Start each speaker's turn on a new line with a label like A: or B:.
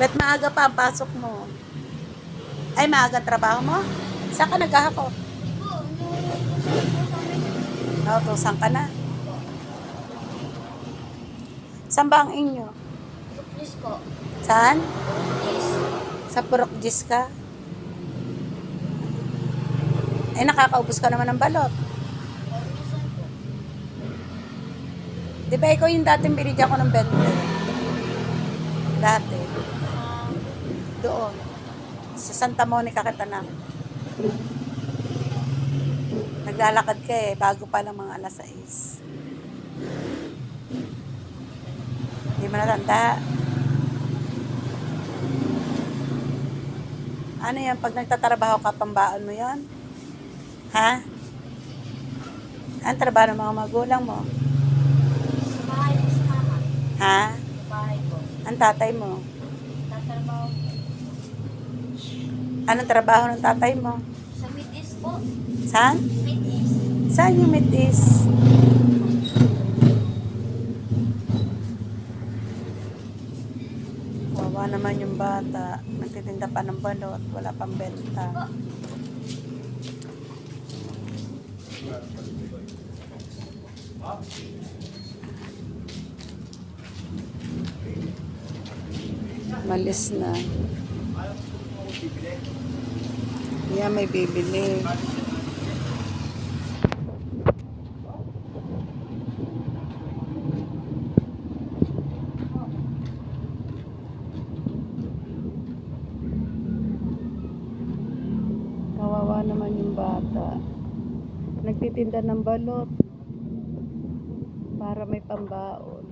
A: Ba't maaga pa ang pasok mo? Ay, maaga trabaho mo? Saan ka naghahakot? Nautusan ka na. Saan ba ang inyo?
B: Please po.
A: Saan?
B: Please.
A: Sa Purokjis ka? Ay, nakakaubos ka naman ng balot. Di ba ikaw yung dating binigyan ko ng 20? Dati. Doon. Sa Santa Monica kita na. Naglalakad ka eh, bago pa lang mga alas 6. Hindi mo natanda. Ano yan, pag nagtatrabaho ka, pambaon mo yon? Ha? Ang trabaho ng mga magulang mo?
B: Sa bahay si mama.
A: Ha?
B: Sa bahay po.
A: Ang tatay mo?
B: Tatrabaho po.
A: Anong trabaho ng tatay mo?
B: Sa Middis po.
A: Saan?
B: Middis.
A: Saan yung metis? Wawa naman yung bata. Nagtitinda pa ng balot. Wala pang benta. Malis na. Yeah, may bibili. Kawawa naman yung bata. Nagtitinda ng balot para may pambaon.